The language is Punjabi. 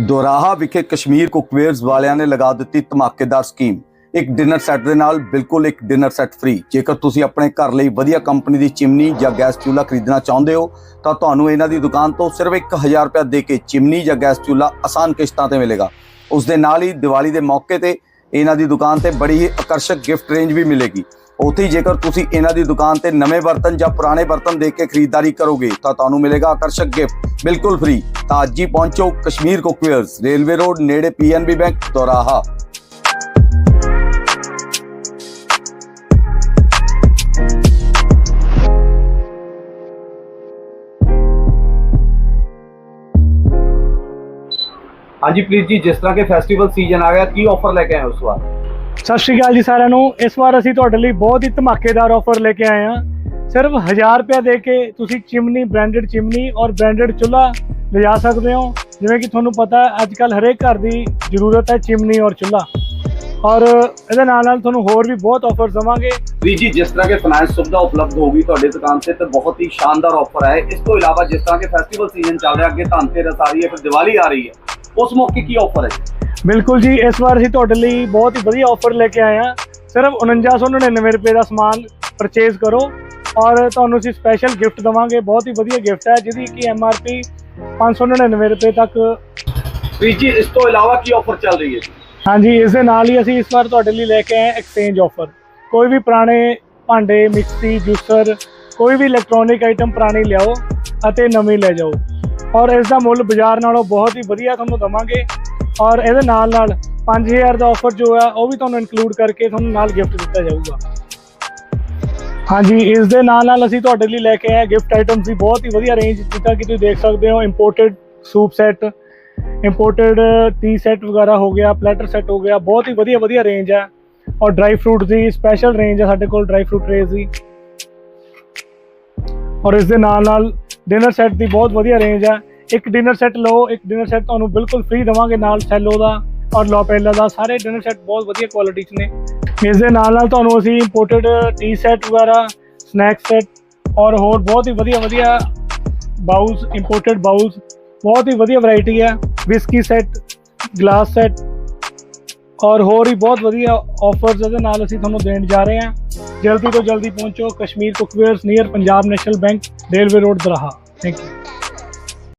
ਦੋਰਾਹਾ ਵਿਖੇ ਕਸ਼ਮੀਰ ਕੁਕਵੇਅਰਸ ਵਾਲਿਆਂ ਨੇ ਲਗਾ ਦਿੱਤੀ ਧਮਾਕੇਦਾਰ ਸਕੀਮ। ਇੱਕ ਡਿਨਰ ਸੈੱਟ ਦੇ ਨਾਲ ਬਿਲਕੁਲ ਇੱਕ ਡਿਨਰ ਸੈੱਟ ਫ੍ਰੀ। ਜੇਕਰ ਤੁਸੀਂ ਆਪਣੇ ਘਰ ਲਈ ਵਧੀਆ ਕੰਪਨੀ ਦੀ ਚਿਮਨੀ ਜਾਂ ਗੈਸ ਚੁੱਲ੍ਹਾ ਖਰੀਦਣਾ ਚਾਹੁੰਦੇ ਹੋ, ਤਾਂ ਤੁਹਾਨੂੰ ਇਹਨਾਂ ਦੀ ਦੁਕਾਨ ਤੋਂ ਸਿਰਫ 1000 ਰੁਪਏ ਦੇ ਕੇ ਚਿਮਨੀ ਜਾਂ ਗੈਸ ਚੁੱਲ੍ਹਾ ਆਸਾਨ ਕਿਸ਼ਤਾਂ ਤੇ ਮਿਲੇਗਾ। ਉਸ ਦੇ ਨਾਲ ਹੀ ਦੀਵਾਲੀ ਦੇ ਮੌਕੇ ਤੇ ਇਹਨਾਂ ਦੀ ਦੁਕਾਨ ਤੇ ਬੜੀ ਹੀ ਆਕਰਸ਼ਕ ਗਿਫਟ ਰੇਂਜ ਵੀ ਮਿਲੇਗੀ। ਉੱਥੇ ਹੀ ਜੇਕਰ ਤੁਸੀਂ ਇਹਨਾਂ ਦੀ ਦੁਕਾਨ ਤੇ ਨਵੇਂ ਬਰਤਨ ਜਾਂ ਪੁਰਾਣੇ ਬਰਤਨ ਦੇਖ ਕੇ ਖਰੀਦਦਾਰੀ ਕਰੋਗੇ, ਤਾਂ ਤੁਹਾਨੂੰ ਮਿਲੇਗਾ ਆਕਰਸ਼ਕ ਗਿਫਟ ਬਿਲਕੁਲ ਫ੍ਰੀ ਤਾਂ ਅੱਜ ਹੀ ਪਹੁੰਚੋ ਕਸ਼ਮੀਰ ਕੁਕਵੇਅਰਸ ਰੇਲਵੇ ਰੋਡ ਨੇੜੇ ਪੀਐਨਬੀ ਬੈਂਕ ਦੋਰਾਹਾ। ਹਾਂਜੀ ਪ੍ਰੀਤ ਜੀ ਜਿਸ ਤਰ੍ਹਾਂ ਕਿ ਫੈਸਟੀਵਲ ਸੀਜ਼ਨ ਆ ਗਿਆ ਕੀ ਆਫਰ ਲੈ ਕੇ ਆਏ ਹੋ ਇਸ ਵਾਰ? ਸਤਿ ਸ਼੍ਰੀ ਅਕਾਲ ਜੀ ਸਾਰਿਆਂ ਨੂੰ। ਇਸ ਵਾਰ ਅਸੀਂ ਤੁਹਾਡੇ ਲਈ ਬਹੁਤ ਹੀ ਧਮਾਕੇਦਾਰ ਆਫਰ ਲੈ ਕੇ ਆਏ ਹਾਂ। ਸਿਰਫ 1000 ਰੁਪਏ ਦੇ ਕੇ ਤੁਸੀਂ ਚਿਮਨੀ ਬ੍ਰਾਂਡਡ ਚਿਮਨੀ ਔਰ ਬ੍ਰਾਂਡਡ ਚੁੱਲ੍ਹਾ ਲਿਜਾ ਸਕਦੇ ਹੋ। ਜਿਵੇਂ ਕਿ ਤੁਹਾਨੂੰ ਪਤਾ ਹੈ ਅੱਜ ਕੱਲ ਹਰੇਕ ਘਰ ਦੀ ਜ਼ਰੂਰਤ ਹੈ ਚਿਮਨੀ ਔਰ ਚੁੱਲ੍ਹਾ। ਔਰ ਇਹਦੇ ਨਾਲ ਨਾਲ ਤੁਹਾਨੂੰ ਹੋਰ ਵੀ ਬਹੁਤ ਆਫਰਸ ਦਵਾਂਗੇ। ਪ੍ਰੀਤ ਜੀ ਜਿਸ ਤਰ੍ਹਾਂ ਕਿ ਫਾਈਨੈਂਸ ਸੁਵਿਧਾ ਉਪਲਬਧ ਹੋਗੀ ਤੁਹਾਡੀ ਦੁਕਾਨ ਤੇ ਤੇ ਬਹੁਤ ਹੀ ਸ਼ਾਨਦਾਰ ਆਫਰ ਹੈ। ਇਸ ਤੋਂ ਇਲਾਵਾ ਜਿਸ ਤਰ੍ਹਾਂ ਕਿ ਫੈਸਟੀਵਲ ਸੀਜ਼ਨ ਚੱਲ ਰਿਹਾ ਅੱਗੇ ਧਨਤੇਰਸ ਆ ਰਹੀ ਹੈ ਫਿਰ ਦੀਵਾਲੀ ਆ ਰਹੀ ਹੈ। ਉਸ ਮੌਕੇ ਕੀ ਆਫਰ ਹੈ ਬਿਲਕੁਲ ਜੀ ਇਸ ਵਾਰ ਅਸੀਂ ਤੁਹਾਡੇ ਲਈ ਬਹੁਤ ਹੀ ਵਧੀਆ ਆਫਰ ਲੈ ਕੇ ਆਏ ਹਾਂ। ਸਿਰਫ 4999 ਰੁਪਏ ਦਾ ਸਮਾਨ ਪਰਚੇਜ਼ ਕਰੋ ਔਰ ਤੁਹਾਨੂੰ ਅਸੀਂ ਸਪੈਸ਼ਲ ਗਿਫਟ ਦਵਾਂਗੇ। ਬਹੁਤ ਹੀ ਵਧੀਆ ਗਿਫਟ ਹੈ ਜਿਹਦੀ ਕਿ ਐਮਆਰਪੀ 599 ਰੁਪਏ ਤੱਕ ਪ੍ਰੀਤ ਜੀ ਇਸ ਤੋਂ ਇਲਾਵਾ ਕੀ ਆਫਰ ਚੱਲ ਰਹੀ ਹੈ ਜੀ? ਹਾਂਜੀ ਇਸ ਦੇ ਨਾਲ ਹੀ ਅਸੀਂ ਇਸ ਵਾਰ ਤੁਹਾਡੇ ਲਈ ਲੈ ਕੇ ਆਏ ਐਕਸਚੇਂਜ ਆਫਰ ਕੋਈ ਵੀ ਪੁਰਾਣੇ ਭਾਂਡੇ ਮਿਕਸੀ ਜੂਸਰ ਕੋਈ ਵੀ ਇਲੈਕਟ੍ਰੋਨਿਕ ਆਈਟਮ ਪੁਰਾਣੀ ਲਿਆਓ ਅਤੇ ਨਵੀਂ ਲੈ ਜਾਓ। ਔਰ ਇਸ ਦਾ ਮੁੱਲ ਬਾਜ਼ਾਰ ਨਾਲੋਂ ਬਹੁਤ ਹੀ ਵਧੀਆ ਤੁਹਾਨੂੰ ਦਵਾਂਗੇ। ਔਰ ਇਹਦੇ ਨਾਲ ਨਾਲ 5000 ਦਾ ਆਫਰ ਜੋ ਹੈ ਉਹ ਵੀ ਤੁਹਾਨੂੰ ਇਨਕਲੂਡ ਕਰਕੇ ਤੁਹਾਨੂੰ ਨਾਲ ਗਿਫਟ ਦਿੱਤਾ ਜਾਊਗਾ। ਹਾਂਜੀ, ਇਸ ਦੇ ਨਾਲ ਨਾਲ ਅਸੀਂ ਤੁਹਾਡੇ ਲਈ ਲੈ ਕੇ ਆਏ ਗਿਫਟ ਆਈਟਮਸ ਦੀ ਬਹੁਤ ਹੀ ਵਧੀਆ ਰੇਂਜ ਜਿੱਦਾਂ ਕਿ ਤੁਸੀਂ ਦੇਖ ਸਕਦੇ ਹੋ imported soup set imported tea set ਵਗੈਰਾ ਹੋ ਗਿਆ ਪਲੈਟਰ ਸੈੱਟ ਹੋ ਗਿਆ, ਬਹੁਤ ਹੀ ਵਧੀਆ ਵਧੀਆ ਰੇਂਜ ਹੈ ਔਰ ਡਰਾਈ ਫਰੂਟ ਦੀ ਸਪੈਸ਼ਲ ਰੇਂਜ ਹੈ ਸਾਡੇ ਕੋਲ ਡਰਾਈ ਫਰੂਟ ਰੇਜ ਦੀ। ਔਰ ਇਸ ਦੇ ਨਾਲ ਨਾਲ ਡਿਨਰ ਸੈੱਟ ਦੀ ਬਹੁਤ ਵਧੀਆ ਰੇਂਜ ਹੈ ਇੱਕ ਡਿਨਰ ਸੈੱਟ ਲਓ, ਇੱਕ ਡਿਨਰ ਸੈੱਟ ਤੁਹਾਨੂੰ ਬਿਲਕੁਲ ਫ੍ਰੀ ਦਵਾਂਗੇ ਨਾਲ ਸੈਲੋ ਦਾ ਔਰ ਲੋਪੈਲਾ ਦਾ, ਸਾਰੇ ਡਿਨਰ ਸੈੱਟ ਬਹੁਤ ਵਧੀਆ ਕੁਆਲਿਟੀ 'ਚ ਨੇ। ਇਸ ਦੇ ਨਾਲ ਨਾਲ ਤੁਹਾਨੂੰ ਅਸੀਂ ਇੰਪੋਰਟਡ ਟੀ ਸੈੱਟ ਵਗੈਰਾ ਸਨੈਕ ਸੈੱਟ ਔਰ ਹੋਰ ਬਹੁਤ ਹੀ ਵਧੀਆ ਵਧੀਆ ਬਾਉਲਸ ਇੰਪੋਰਟਡ ਬਾਉਲਸ ਬਹੁਤ ਹੀ ਵਧੀਆ ਵੈਰਾਈਟੀ ਹੈ। ਵਿਸਕੀ ਸੈੱਟ ਗਲਾਸ ਸੈੱਟ ਔਰ ਹੋਰ ਹੀ ਬਹੁਤ ਵਧੀਆ ਆਫਰਸ ਇਹਦੇ ਨਾਲ ਅਸੀਂ ਤੁਹਾਨੂੰ ਦੇਣ ਜਾ ਰਹੇ ਹਾਂ। ਜਲਦੀ ਤੋਂ ਜਲਦੀ ਪਹੁੰਚੋ, Kashmir cookwares near Punjab national bank railway road Daraha thank you